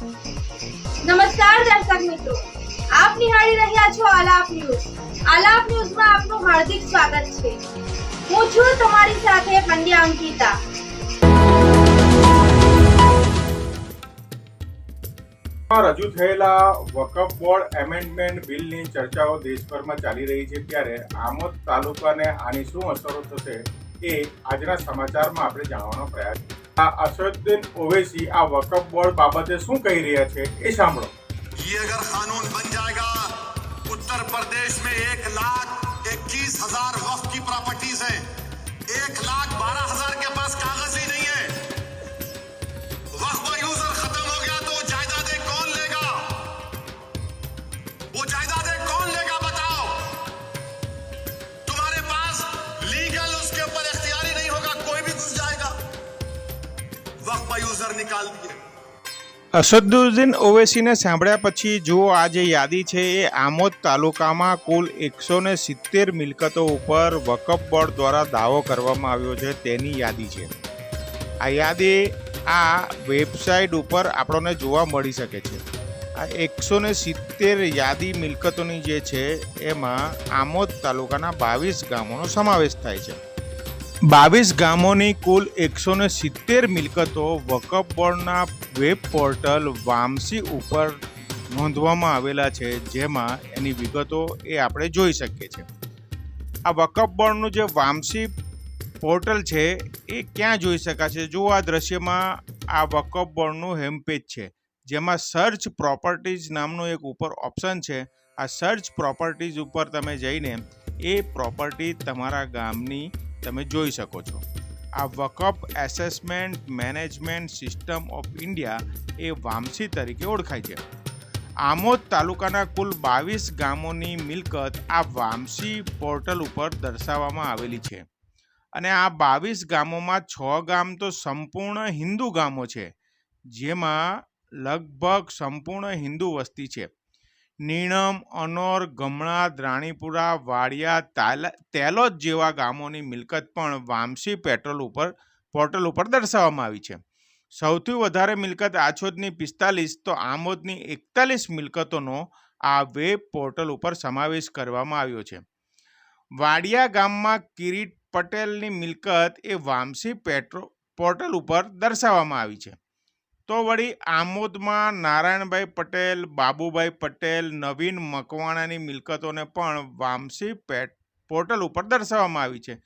નમસ્કાર દર્શક મિત્રો, આપ નિહાળી રહ્યા છો આલાપ ન્યૂઝ. આલાપ ન્યૂઝમાં આપનું હાર્દિક સ્વાગત છે. હું છું તમારી સાથે પંડ્યા અંકિતા. રજૂ થયેલા વકફ બોર્ડ એમેન્ડમેન્ટ બિલની ચર્ચાઓ દેશભરમાં ચાલી રહી છે ત્યારે આમોદ તાલુકાને આની શું અસરો થશે એ આજના સમાચારમાં આપણે જાણવાનો પ્રયાસ અસદુદ્દીન ઓવૈસી આ વકફ બોર્ડ બાબતે શું કહી રહ્યા છે એ સાંભળો ये अगर कानून बन जाएगा उत्तर प्रदेश में एक लाख इक्कीस વકફ યુઝર નિકાલ દિએ અસદુદ્દીન ઓવૈસીને સાંભળ્યા પછી જો આ જે યાદી છે, એ આમોદ તાલુકામાં કુલ એકસો ને સિત્તેર મિલકતો ઉપર વકફ બોર્ડ દ્વારા દાવો કરવામાં આવ્યો છે, તેની યાદી છે. આ યાદી આ વેબસાઇટ ઉપર આપણને જોવા મળી શકે છે. આ એકસો ને સિત્તેર યાદી મિલકતોની જે છે, એમાં આમોદ તાલુકાના બાવીસ ગામોનો સમાવેશ થાય છે. બાવીસ ગામોની કુલ એકસો ને સિત્તેર મિલકતો વકફ બોર્ડના વેબ પોર્ટલ વામસી ઉપર નોંધવામાં આવેલા છે, જેમાં એની વિગતો એ આપણે જોઈ શકીએ છીએ. આ વકફ બોર્ડનું જે વામસી પોર્ટલ છે, એ ક્યાં જોઈ શકાશે? જો આ દ્રશ્યમાં આ વકફ બોર્ડનું હેમપેજ છે, જેમાં સર્ચ પ્રોપર્ટીઝ નામનું એક ઉપર ઓપ્શન છે. આ સર્ચ પ્રોપર્ટીઝ ઉપર તમે જઈને એ પ્રોપર્ટી તમારા ગામની તમે જોઈ શકો છો. આ Waqf assessment management system of India એ વામસી તરીકે ઓળખાય છે. આમોદ તાલુકાના કુલ બાવીસ ગામોની મિલકત આ વામસી પોર્ટલ ઉપર દર્શાવવામાં આવેલી છે. અને આ બાવીસ ગામોમાં છ ગામ તો સંપૂર્ણ હિન્દુ ગામો છે. જેમાં લગભગ સંપૂર્ણ હિન્દુ વસ્તી છે. નીણમ, અનોર, ગમણા, દ્રાણીપુરા, વાડિયા, તાલ, તેલોદ જેવા ગામોની મિલકત પણ વામસી પેટ્રોલ ઉપર, પોર્ટલ ઉપર દર્શાવવામાં આવી છે. સૌથી વધારે મિલકત આછોદની પિસ્તાલીસ, તો આમોદની એકતાલીસ મિલકતોનો આ વેબ પોર્ટલ ઉપર સમાવેશ કરવામાં આવ્યો છે. વાડિયા ગામમાં કિરીટ પટેલની મિલકત એ વામસી પેટ્રો, પોર્ટલ ઉપર દર્શાવવામાં આવી છે. તો વળી આમોદમાં નારાયણભાઈ પટેલ, બાબુભાઈ પટેલ, નવીન મકવાણાની મિલકતોને પણ વામસી પેટ, પોર્ટલ ઉપર દર્શાવવામાં આવી છે.